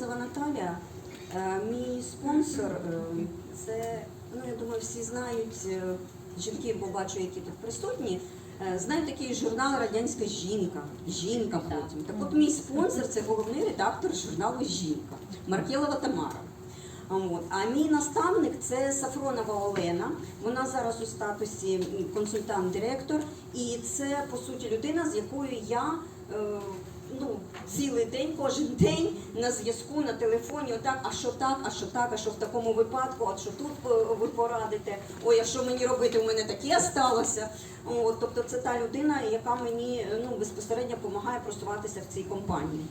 Морозова Наталія. Е, Мій спонсор е, це, ну я думаю, всі знають е, жінки, бо бачу, які тут присутні. Знають такий журнал Радянська жінка. Жінка потім. Так от мій спонсор це головний редактор журналу Жінка Маркелова Тамара. От. А мій наставник це Сафронова Олена. Вона зараз у статусі консультант-директор, і це по суті людина, з якою я ну, цілий день, кожен день на зв'язку на телефоні. Отак, а що так, а що так, а що в такому випадку, а що тут е, ви порадите? Ой, а що мені робити? У мене таке сталося. От, тобто це та людина, яка мені ну, безпосередньо допомагає просуватися в цій компанії.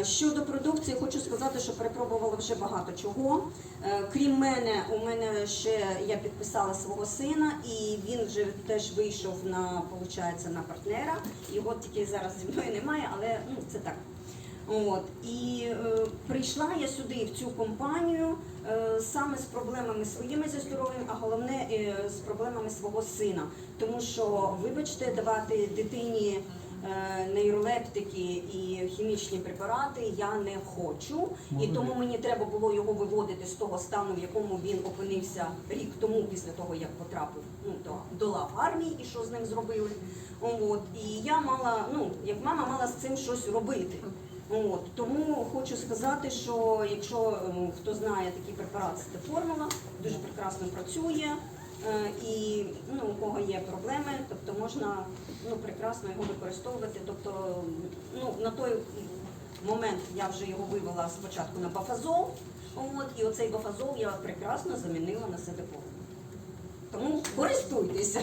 Е, Щодо продукції, хочу сказати, що перепробувала вже багато чого. Е, Крім мене, у мене ще я підписала свого сина, і він вже теж вийшов на, получається, на партнера. Його тільки зараз зі мною немає, але ну, це так. От і е, прийшла я сюди в цю компанію е, саме з проблемами своїми зі здоров'ям, а головне е, з проблемами свого сина. Тому що, вибачте, давати дитині е, нейролептики і хімічні препарати я не хочу. І тому мені треба було його виводити з того стану, в якому він опинився рік тому, після того як потрапив ну, до, до лав армії і що з ним зробили. От і я мала, ну як мама мала з цим щось робити. От тому хочу сказати, що якщо ем, хто знає такий препарат, це формула, дуже прекрасно працює. е, І ну, у кого є проблеми, тобто можна ну, прекрасно його використовувати. Тобто, ну, на той момент я вже його вивела спочатку на бафазол, от, і оцей бафазол я прекрасно замінила на седепол. Тому користуйтеся.